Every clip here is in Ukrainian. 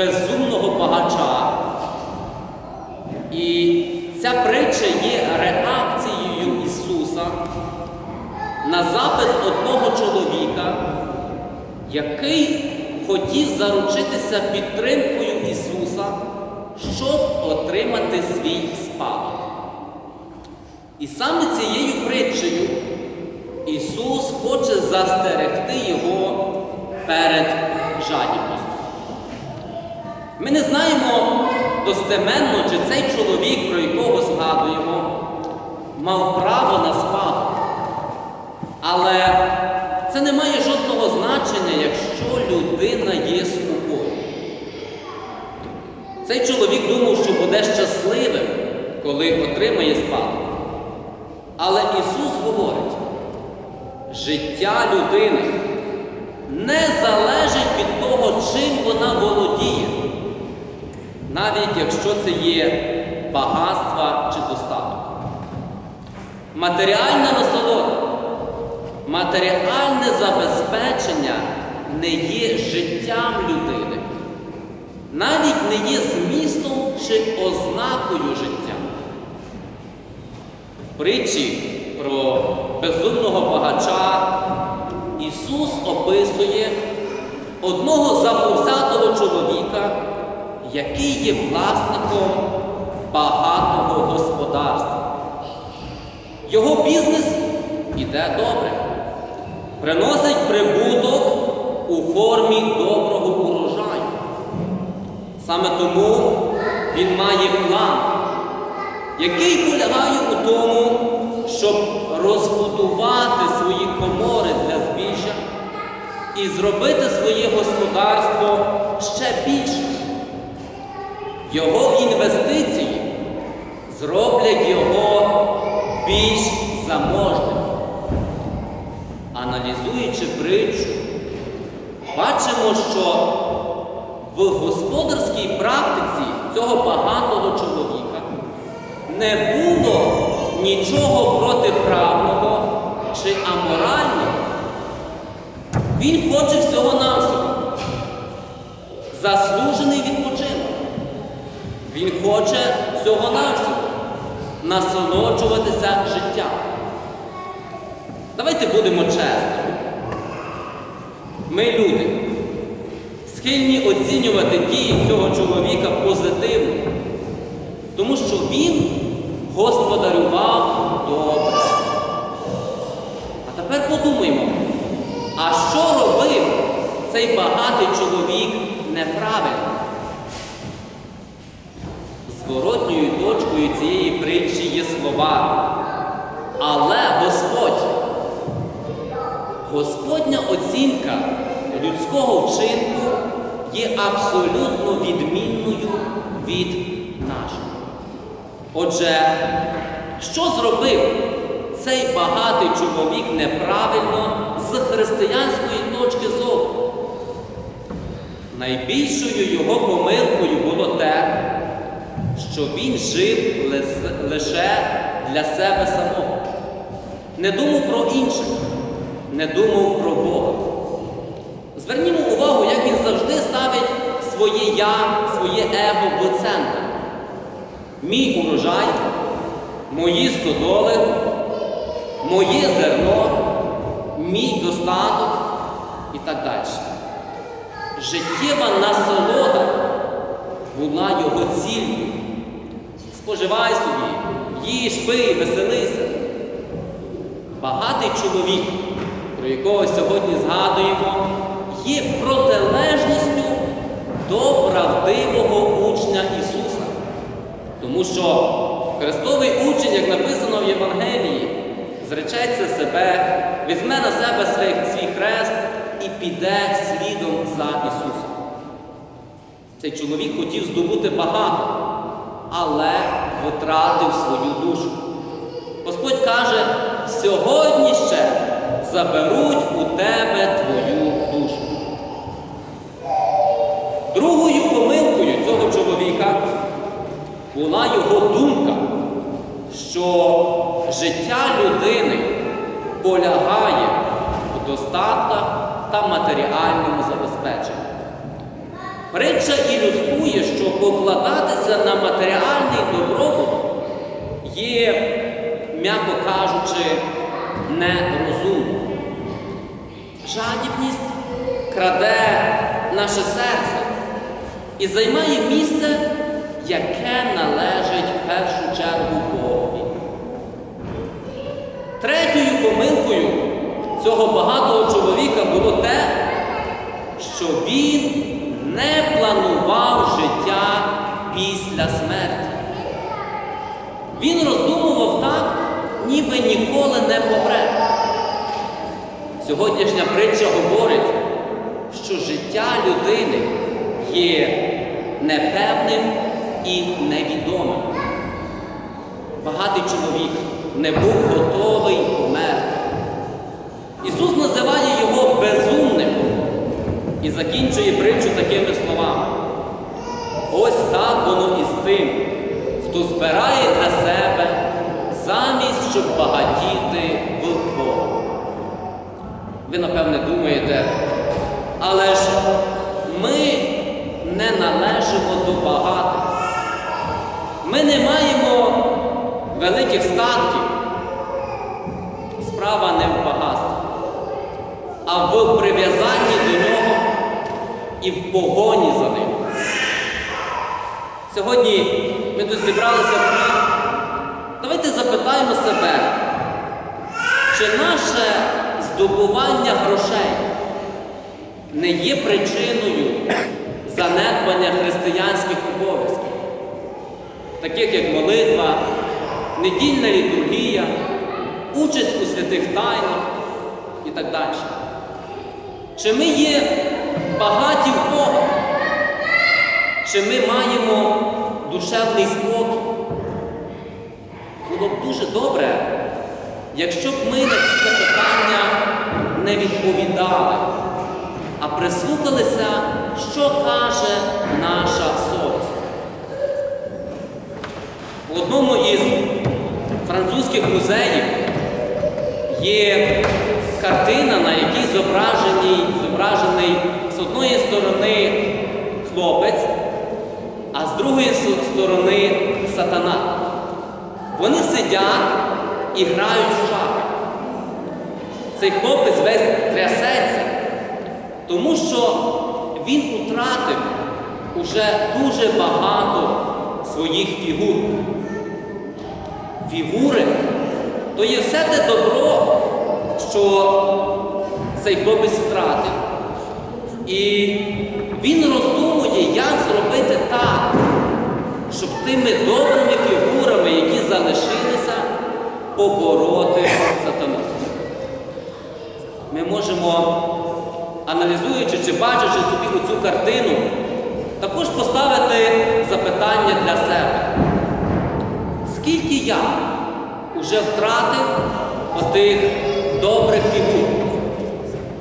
безумного багача. І ця притча є реакцією Ісуса на запит одного чоловіка, який хотів заручитися підтримкою Ісуса, щоб отримати свій спадок. І саме цією притчею Ісус хоче застерегти його перед жадібністю. Ми не знаємо достеменно, чи цей чоловік, про якого згадуємо, мав право на спадок. Але це не має жодного значення, якщо людина є скупою. Цей чоловік думав, що буде щасливим, коли отримає спадок. Але Ісус говорить, життя людини не залежить від того, чим вона володіє, навіть якщо це є багатство чи достаток. Матеріальна насолода, матеріальне забезпечення не є життям людини, навіть не є змістом чи ознакою життя. Притчі про безумного багача Ісус описує одного заповзятого чоловіка, який є власником багатого господарства. Його бізнес іде добре, приносить прибуток у формі доброго урожаю. Саме тому він має план, який полягає у тому, щоб розбудувати свої комори для збіжжя і зробити своє господарство ще більше. Його інвестиції зроблять його більш заможним. Аналізуючи притчу, бачимо, що в господарській практиці цього багатого чоловіка не було нічого протиправного чи аморального. Він хоче. Заслужений відпочинок. Він хоче всього-навсього насолоджуватися життям. Давайте будемо чесними. Ми люди, схильні оцінювати дії цього чоловіка позитивно, тому що він господарював добре. А тепер подумаймо, а що робив цей багатий чоловік неправильно? Зворотньою точкою цієї притчі є слова. Але Господь, Господня оцінка людського вчинку є абсолютно відмінною від нашої. Отже, що зробив цей багатий чоловік неправильно з християнської точки зору? Найбільшою його помилкою було те, що він жив лише для себе самого, не думав про інших, не думав про Бога. Звернімо увагу, як він завжди ставить своє я, своє его в центр. Мій урожай, мої стодоли, моє зерно, мій достаток і так далі. Життєва насолода була його ціллю. Споживай собі, їж, пий, веселися. Багатий чоловік, про якого сьогодні згадуємо, є протилежністю до правдивого учня Ісуса. Тому що Христовий учень, як написано в Євангелії, зречеться себе, візьме на себе свій, свій хрест і піде слідом за Ісусом. Цей чоловік хотів здобути багато, але втратив свою душу. Господь каже, сьогодні ще заберуть у тебе твою душу. Другою помилкою цього чоловіка була його думка, що життя людини полягає в достатках та матеріальному забезпеченні. Притча ілюструє, що покладатися на матеріальний добробут є, м'яко кажучи, нерозумно. Жадібність краде наше серце і займає місце, яке належить в першу чергу Богові. Третьою помилкою цього багатого чоловіка було те, що він не планував життя після смерті. Він роздумував так, ніби ніколи не помре. Сьогоднішня притча говорить, що життя людини є непевним і невідомим. Багатий чоловік не був готовий померти. Ісус називає його безумним закінчує притчу такими словами. Ось так воно і з тим, хто збирає для себе замість, щоб багатіти в Бога. Ви, напевне, думаєте, але ж ми не належимо до багатих. Ми не маємо великих статків. Справа не в багатстві, а в і в погоні за ним. Сьогодні ми тут зібралися в храм. Давайте запитаємо себе, чи наше здобування грошей не є причиною занедбання християнських обов'язків, таких як молитва, недільна літургія, участь у святих тайнах і так далі. Чи ми є багаті в Бога? Чи ми маємо душевний спокій? Було б дуже добре, якщо б ми на ці запитання не відповідали, а прислухалися, що каже наша совість. У одному із французьких музеїв є картина, на якій зображений, зображений з одної сторони хлопець, а з другої сторони сатана. Вони сидять і грають в шахи. Цей хлопець весь трясеться, тому що він утратив уже дуже багато своїх фігур. Фігури то є все те добро, що цей хлопець втратив. І він роздумує, як зробити так, щоб тими добрими фігурами, які залишилися, побороти сатану. Ми можемо, аналізуючи чи бачачи собі цю картину, також поставити запитання для себе. Скільки я вже втратив отих добрих фігур?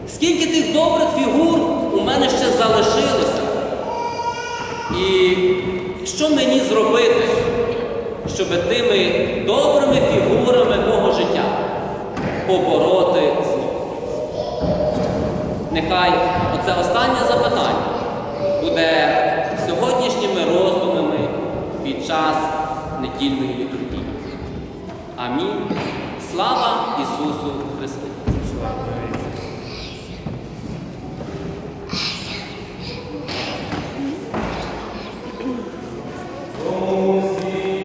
Скільки тих добрих фігур мене ще залишилося? І що мені зробити, щоб тими добрими фігурами мого життя побороти зло? Нехай оце останнє запитання буде сьогоднішніми роздумами під час недільної літургії. Амінь. Слава Ісусу Христу!